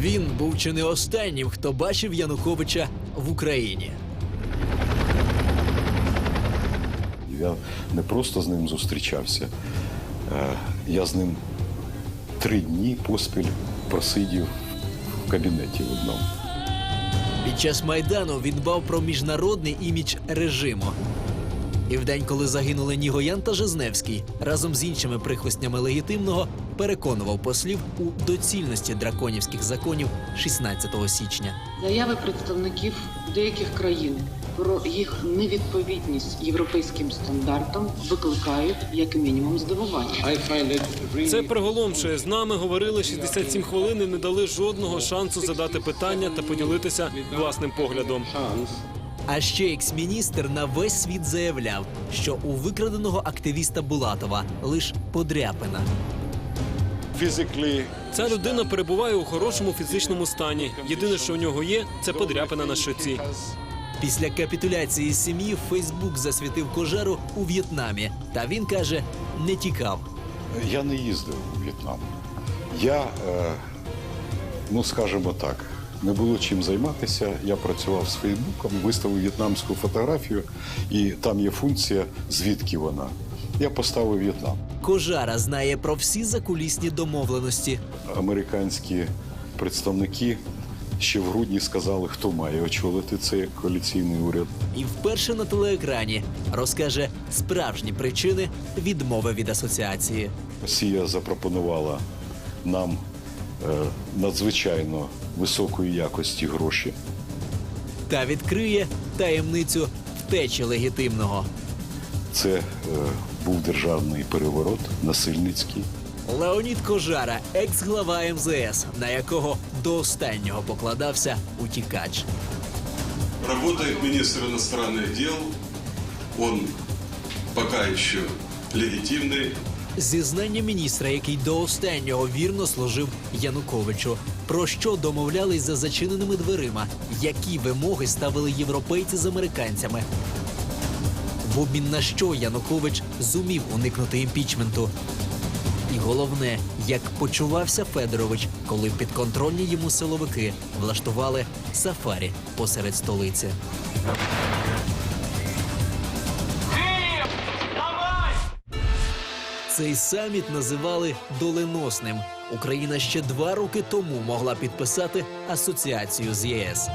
Він був чи не останнім, хто бачив Януковича в Україні. Я не просто з ним зустрічався, е, я з ним три дні поспіль просидів в кабінеті в одному. Під час майдану він дбав про міжнародний імідж режиму. І в день, коли загинули Нігоян та Жизневський, разом з іншими прихвостнями легітимного переконував послів у доцільності драконівських законів 16 січня. Заяви представників деяких країн про їх невідповідність європейським стандартам викликають як мінімум здивування. Це приголомшує. З нами говорили 67 хвилин і не дали жодного шансу задати питання та поділитися власним поглядом. А ще екс-міністр на весь світ заявляв, що у викраденого активіста Булатова лиш подряпина. Ця людина перебуває у хорошому фізичному стані. Єдине, що у нього є, це подряпина на щоці. Після капітуляції сім'ї Фейсбук засвітив кожару у В'єтнамі. Та він каже, не тікав. Я не їздив у В'єтнам. Я, е, ну скажімо так, не було чим займатися. Я працював з Фейсбуком, виставив в'єтнамську фотографію, і там є функція, звідки вона. Я поставив В'єтнам. Кожара знає про всі закулісні домовленості. Американські представники ще в грудні сказали, хто має очолити цей коаліційний уряд. І вперше на телеекрані розкаже справжні причини відмови від асоціації. Росія запропонувала нам е, надзвичайно високої якості гроші. Та відкриє таємницю втечі легітимного. Це е, був державний переворот, насильницький. Леонід Кожара, екс-глава МЗС, на якого до останнього покладався утікач. Работает министр иностранных дел. Он пока еще легитимный. Зізнання міністра, який до останнього вірно служив Януковичу. Про що домовлялись за зачиненими дверима? Які вимоги ставили європейці з американцями? Обмін на що Янукович зумів уникнути імпічменту? І головне, як почувався Федорович, коли підконтрольні йому силовики влаштували сафарі посеред столиці. Цей саміт називали доленосним. Україна ще два роки тому могла підписати асоціацію з ЄС.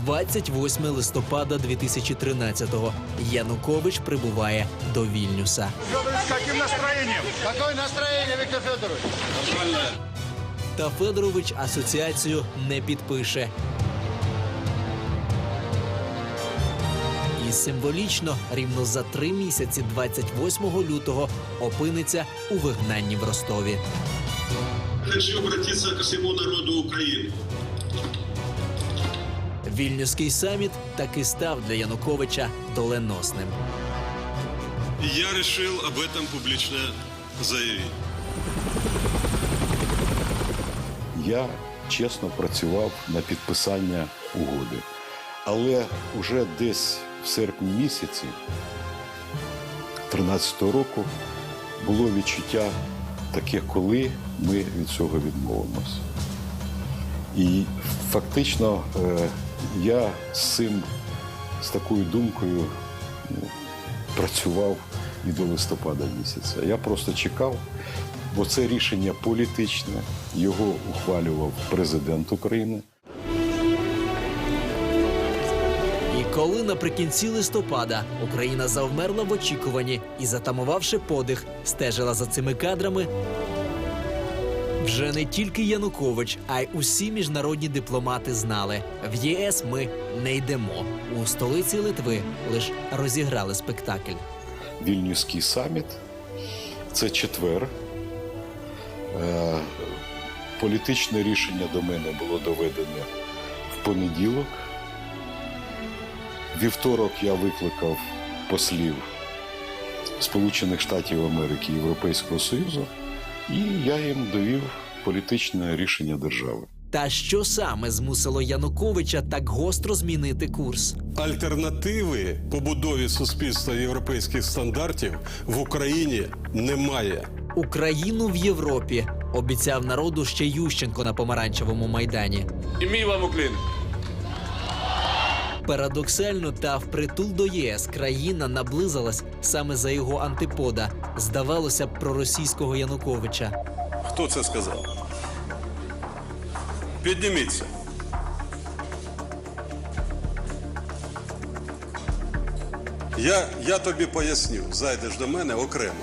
28 листопада 2013-го Янукович прибуває до Вільнюса. Какое настроение, Виктор Федорович? Та Федорович асоціацію не підпише. І символічно рівно за три місяці, 28 лютого, опиниться у вигнанні в Ростові. Хочу обратиться к всему народу Украины. Вільнюський саміт таки став для Януковича доленосним. Я решил об этом публично заявить. Я чесно працював на підписання угоди. Але вже десь в серпні місяці 13-го року було відчуття таке, коли ми від цього відмовимося. І фактично е, я з цим, з такою думкою ну, працював і до листопада місяця. Я просто чекав, бо це рішення політичне, його ухвалював президент України. Коли наприкінці листопада Україна завмерла в очікуванні і, затамувавши подих, стежила за цими кадрами. Вже не тільки Янукович, а й усі міжнародні дипломати знали: в ЄС ми не йдемо. У столиці Литви лише розіграли спектакль. Вільнюський саміт. Це четвер. Е, Політичне рішення до мене було доведене в понеділок. Вівторок я викликав послів Сполучених Штатів Америки Європейського Союзу, і я їм довів політичне рішення держави. Та що саме змусило Януковича так гостро змінити курс? Альтернативи побудові суспільства європейських стандартів в Україні немає. Україну в Європі Обіцяв народу ще Ющенко на помаранчевому майдані. І мій вам уклін. Парадоксально та впритул до ЄС країна наблизилась саме за його антипода, здавалося б, проросійського Януковича. Хто це сказав? Підніміться. Я, я тобі поясню, зайдеш до мене окремо.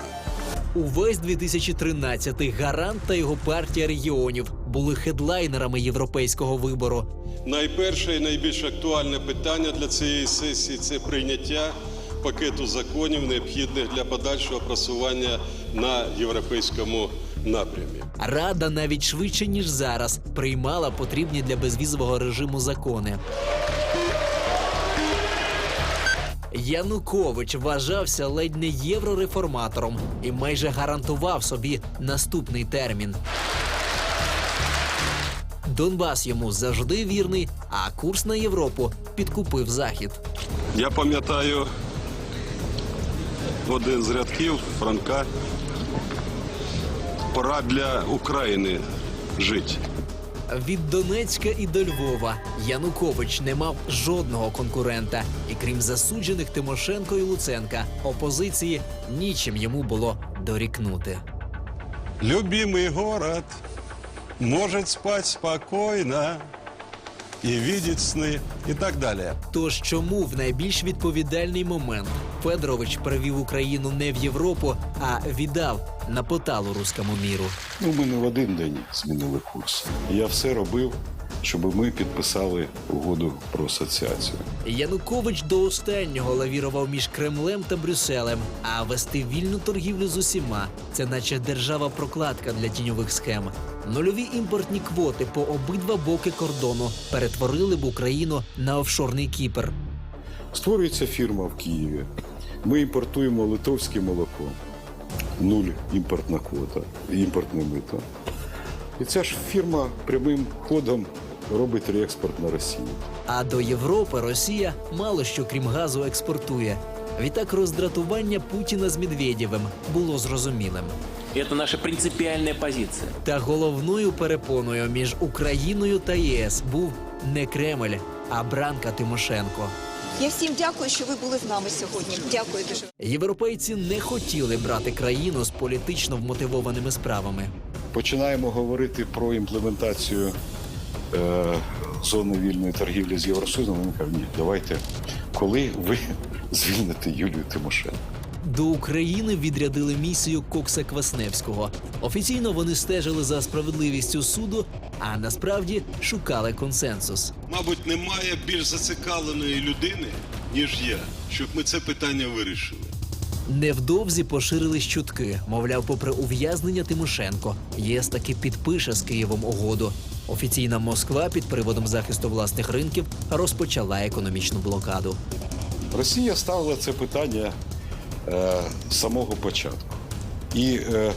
Увесь 2013-й гарант та його партія регіонів були хедлайнерами європейського вибору. Найперше і найбільш актуальне питання для цієї сесії це прийняття пакету законів, необхідних для подальшого просування на європейському напрямі. Рада навіть швидше ніж зараз приймала потрібні для безвізового режиму закони. Янукович вважався ледь не єврореформатором і майже гарантував собі наступний термін. Донбас йому завжди вірний, а курс на Європу підкупив захід. Я пам'ятаю один з рядків Франка. Пора для України жити. Від Донецька і до Львова Янукович не мав жодного конкурента, і крім засуджених Тимошенко і Луценка, опозиції нічим йому було дорікнути. Любимый город может спать спокойно и видеть сны и так далее. Тож чому в найбільш відповідальний момент Федорович привів Україну не в Європу, а віддав на поталу руському міру? Ну, ми не в один день змінили курс. Я все робив, щоб ми підписали угоду про асоціацію. Янукович до останнього лавірував між Кремлем та Брюсселем, а вести вільну торгівлю з усіма це наче держава прокладка для тіньових схем. Нульові імпортні квоти по обидва боки кордону перетворили б Україну на офшорний Кіпр. Створюється фірма в Києві. Ми імпортуємо литовське молоко. Нуль імпортна квота, імпортне мито. І ця ж фірма прямим ходом робить реекспорт на Росію. А до Європи Росія мало що крім газу експортує. Відтак роздратування Путіна з Медведєвим було зрозумілим. Это наша принципиальная позиция. Та головною перепоною між Україною та ЄС був не Кремль, а Бранка Тимошенко. Я всім дякую, що ви були з нами сьогодні. Дякую дуже. Європейці не хотіли брати країну з політично вмотивованими справами. Починаємо говорити про імплементацію зони вільної торгівлі з Євросоюзом. Вони кажуть, ні, давайте, коли ви звільните Юлію Тимошенко. До України відрядили місію Кокса Квасневського. Офіційно вони стежили за справедливістю суду, а насправді шукали консенсус. Мабуть, немає більш зацікавленої людини, ніж я, щоб ми це питання вирішили. Невдовзі поширились чутки. Мовляв, попри ув'язнення Тимошенко, ЄС таки підпише з Києвом угоду. Офіційна Москва під приводом захисту власних ринків розпочала економічну блокаду. Росія ставила це питання е, з самого початку. І е,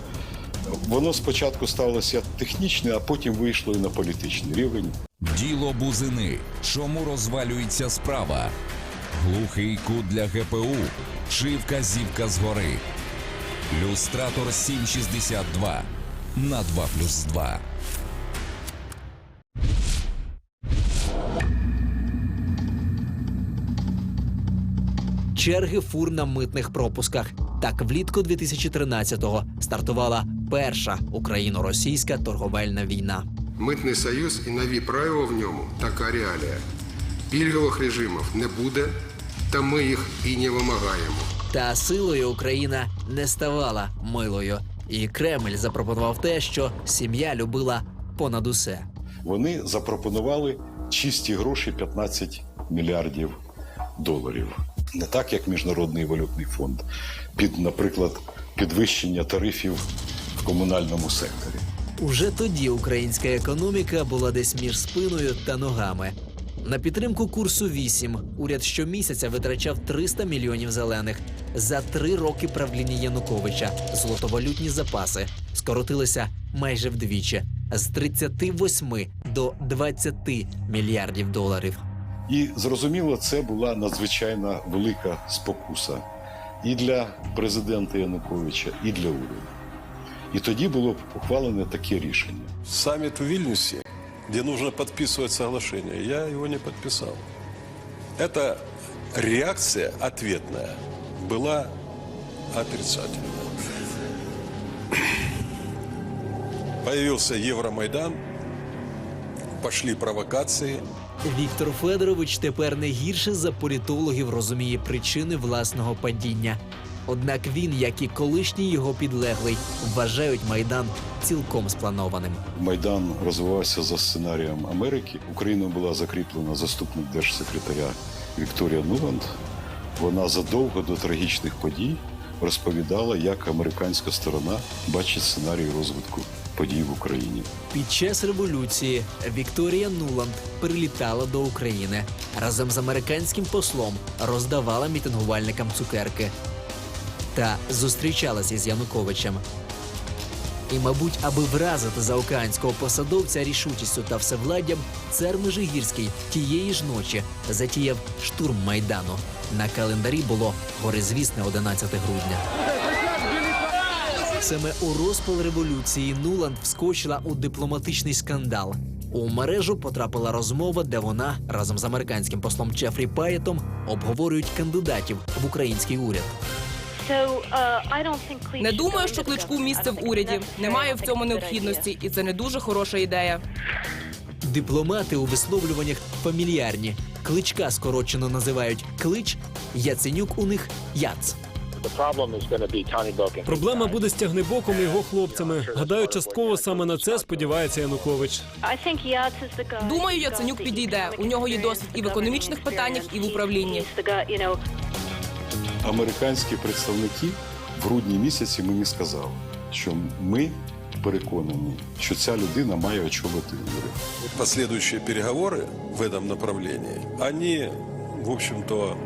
воно спочатку ставилося технічне, а потім вийшло і на політичний рівень. Діло бузини. Чому розвалюється справа? Глухий кут для ГПУ чи вказівка згори? Люстратор 762 на 2 плюс 2. Черги фур на митних пропусках. Так, влітку 2013-го стартувала перша україно-російська торговельна війна. Митний союз і нові правила в ньому така реалія. Пільгових режимів не буде, та ми їх і не вимагаємо. Та силою Україна не ставала милою. І Кремль запропонував те, що сім'я любила понад усе. Вони запропонували чисті гроші 15 мільярдів доларів. Не так, як Міжнародний валютний фонд, під, наприклад, підвищення тарифів в комунальному секторі. Уже тоді українська економіка була десь між спиною та ногами. На підтримку курсу 8 уряд щомісяця витрачав 300 мільйонів зелених. За три роки правління Януковича золотовалютні запаси скоротилися майже вдвічі з 38 до 20 мільярдів доларів. І зрозуміло, це була надзвичайно велика спокуса і для президента Януковича, і для уряду. І тоді було ухвалене таке рішення. Саммит в Вильнюсе, где нужно подписывать соглашение, я его не подписал. Эта реакция ответная была отрицательная. Появился Евромайдан, пошли провокации. Віктор Федорович тепер не гірше за політологів розуміє причини власного падіння. Однак він, як і колишній його підлеглий, вважають майдан цілком спланованим. Майдан розвивався за сценарієм Америки. Україною була закріплена заступник держсекретаря Вікторія Нуланд. Вона задовго до трагічних подій розповідала, як американська сторона бачить сценарій розвитку подій в Україні. Під час революції Вікторія Нуланд прилітала до України разом з американським послом, роздавала мітингувальникам цукерки та зустрічалася з Януковичем. І, мабуть, аби вразити заокеанського посадовця рішучістю та всевладдям, цар Межигірський тієї ж ночі затіяв штурм майдану. На календарі було горизвісне 11 грудня. Саме у розпал революції Нуланд вскочила у дипломатичний скандал. У мережу потрапила розмова, де вона разом з американським послом Джефрі Паєтом обговорюють кандидатів в український уряд. Не думаю, що кличку місце в уряді. Немає в цьому необхідності, і це не дуже хороша ідея. Дипломати у висловлюваннях фамільярні. Кличка скорочено називають клич. Яценюк у них яц. Проблема буде з тягнебоком і його хлопцями. Гадаю, частково саме на це сподівається Янукович. Думаю, Яценюк підійде. У нього є досвід і в економічних питаннях, і в управлінні. Американські представники в грудні місяці мені сказали, що ми переконані, що ця людина має очолити уряд. Последующие переговоры в этом направлении, они, в общем-то,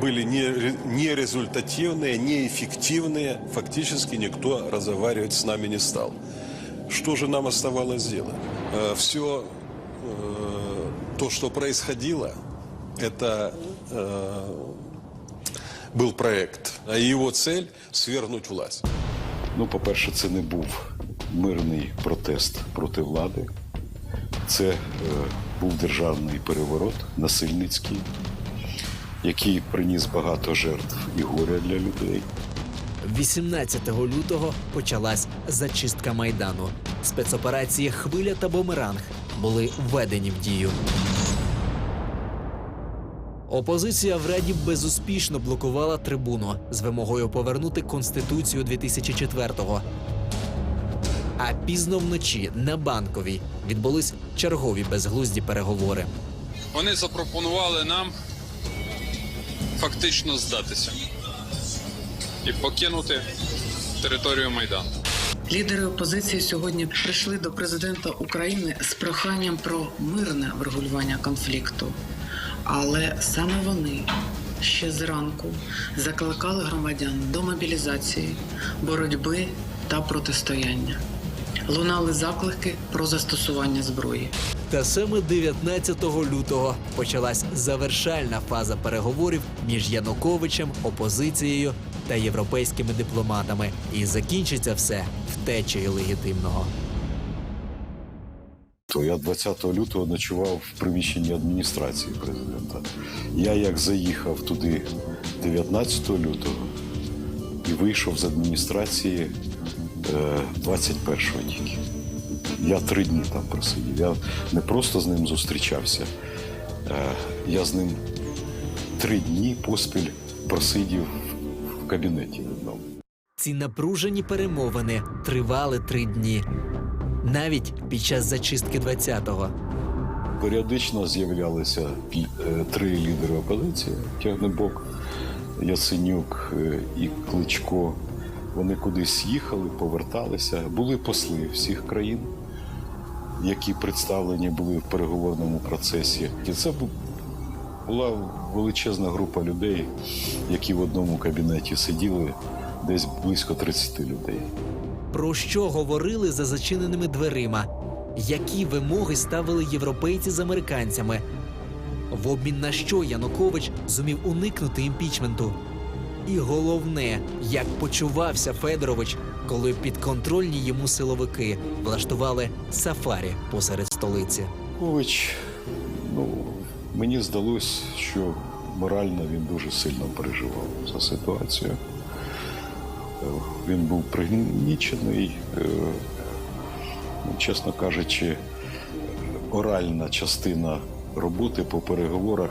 были не, ре- не результативные, неэффективные. Фактически никто разговаривать с нами не стал. Что же нам оставалось сделать? Все то, что происходило, это э, был проект. А его цель – свергнуть власть. Ну, по-перше, це не був мирний протест проти влади. Це е, був державний переворот, насильницький, який приніс багато жертв і горя для людей. 18 лютого почалась зачистка майдану. Спецоперації Хвиля та Бумеранг були введені в дію. Опозиція в Раді безуспішно блокувала трибуну з вимогою повернути конституцію 2004-го. А пізно вночі на банковій відбулись чергові безглузді переговори. Вони запропонували нам фактично здатися і покинути територію Майдану. Лідери опозиції сьогодні прийшли до президента України з проханням про мирне врегулювання конфлікту. Але саме вони ще зранку закликали громадян до мобілізації, боротьби та протистояння. Лунали заклики про застосування зброї. Та саме 19 лютого почалась завершальна фаза переговорів між Януковичем, опозицією та європейськими дипломатами. І закінчиться все втечею легітимного. То я 20 лютого ночував в приміщенні адміністрації президента. Я як заїхав туди 19 лютого і вийшов з адміністрації е, 21-го тільки. Я три дні там просидів. Я не просто з ним зустрічався, е, я з ним три дні поспіль просидів в кабінеті в одному. Ці напружені перемовини тривали три дні, навіть під час зачистки 20-го. Періодично з'являлися е, три лідери опозиції: Тягнебок, Яценюк е, і Кличко. Вони кудись їхали, поверталися. Були посли всіх країн, які представлені були в переговорному процесі. І це бу- була величезна група людей, які в одному кабінеті сиділи, десь близько 30 людей. Про що говорили за зачиненими дверима? Які вимоги ставили європейці з американцями? В обмін на що Янукович зумів уникнути імпічменту? І головне, як почувався Федорович коли підконтрольні йому силовики влаштували сафарі посеред столиці. Янукович, ну, мені здалось, що морально він дуже сильно переживав за ситуацію. Е, Він був пригнічений, е, ну, чесно кажучи, оральна частина роботи по переговорах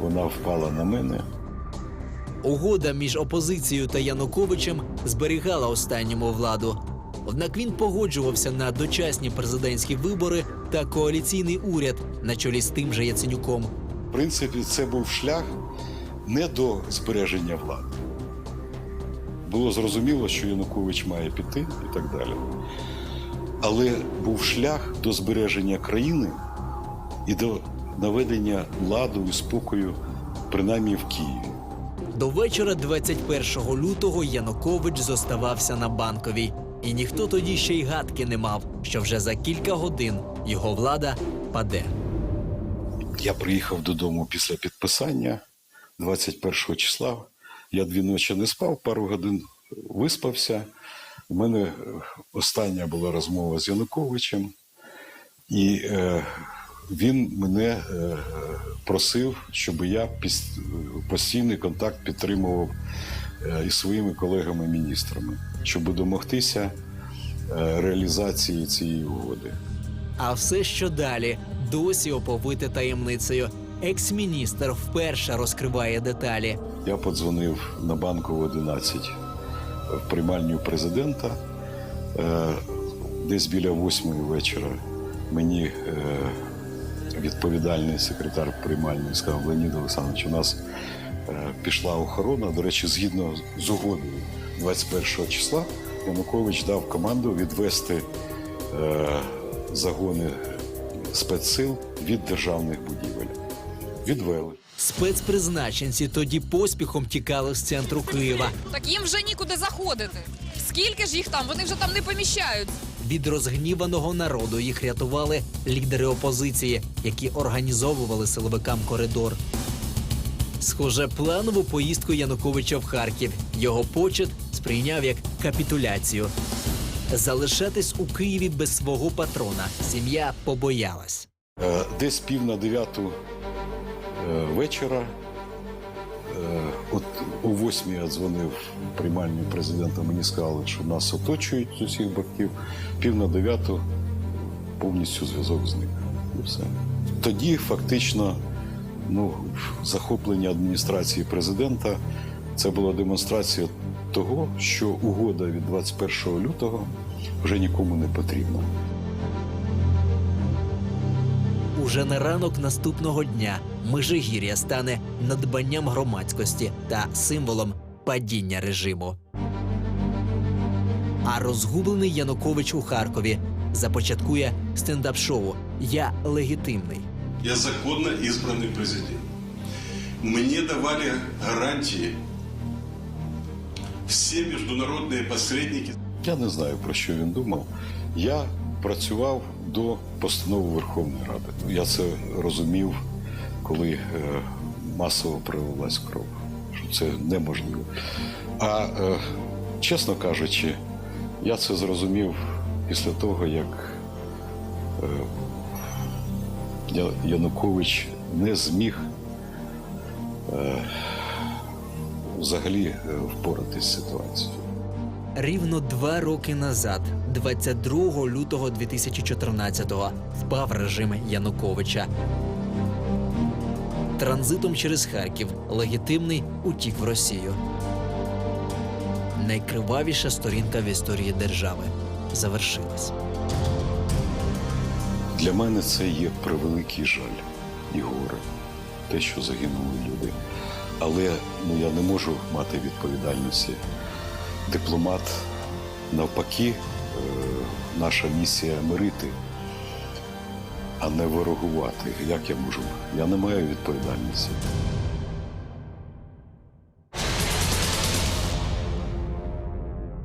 вона впала на мене. Угода між опозицією та Януковичем зберігала останньому владу. Однак він погоджувався на дочасні президентські вибори та коаліційний уряд на чолі з тим же Яценюком. В принципі, це був шлях не до збереження влади. Було зрозуміло, що Янукович має піти і так далі. Але був шлях до збереження країни і до наведення ладу і спокою, принаймні в Києві. До вечора 21 лютого Янукович зоставався на банковій, і ніхто тоді ще й гадки не мав, що вже за кілька годин його влада паде. Я приїхав додому після підписання 21 числа. Я дві ночі не спав, пару годин виспався. У мене е, остання була розмова з Януковичем, і е, він мене е, просив, щоб я постійний контакт підтримував е, із своїми колегами-міністрами, щоб домогтися е, реалізації цієї угоди. А все, що далі, досі оповите таємницею. Екс-міністр вперше розкриває деталі. Я подзвонив на банку 11 в приймальню президента. Е, Десь біля восьмої вечора мені е, відповідальний секретар приймальної сказав Леонід Олександрович, у нас е, пішла охорона. До речі, згідно з угодою 21 числа Янукович дав команду відвести е, загони спецсил від державних будівель. Відвели. Спецпризначенці тоді поспіхом тікали з центру Києва. Так їм вже нікуди заходити. Скільки ж їх там? Вони вже там не поміщають. Від розгніваного народу їх рятували лідери опозиції, які організовували силовикам коридор. Схоже, планову поїздку Януковича в Харків його почет сприйняв як капітуляцію. Залишатись у Києві без свого патрона сім'я побоялась. Е, Десь пів на дев'яту е, вечора, е, от о восьмій я дзвонив в приймальню президента, мені сказали, що нас оточують з усіх боків. Пів на дев'яту повністю зв'язок зник. І все. Тоді фактично ну, захоплення адміністрації президента це була демонстрація того, що угода від 21 лютого вже нікому не потрібна. Уже на ранок наступного дня Межигір'я стане надбанням громадськості та символом падіння режиму. А розгублений Янукович у Харкові започаткує стендап-шоу Я легітимний. Я законно избранный президент. Мне давали гарантии все международные посредники. Я не знаю, про що він думав. Я працював до постанови Верховної Ради. Я це розумів, коли е, масово пролилась кров. Що це неможливо. А е, чесно кажучи, я це зрозумів після того, як е, Янукович не зміг взагалі впоратись з ситуацією. Рівно два роки назад, 22 лютого 2014-го, впав режим Януковича. Транзитом через Харків легітимний утік в Росію. Найкривавіша сторінка в історії держави завершилась. Для мене це є превеликий жаль і горе, те, що загинули люди. Але ну, я не можу мати відповідальності. Дипломат, навпаки, наша місія мирити, а не ворогувати. Як я можу? Я не маю відповідальності.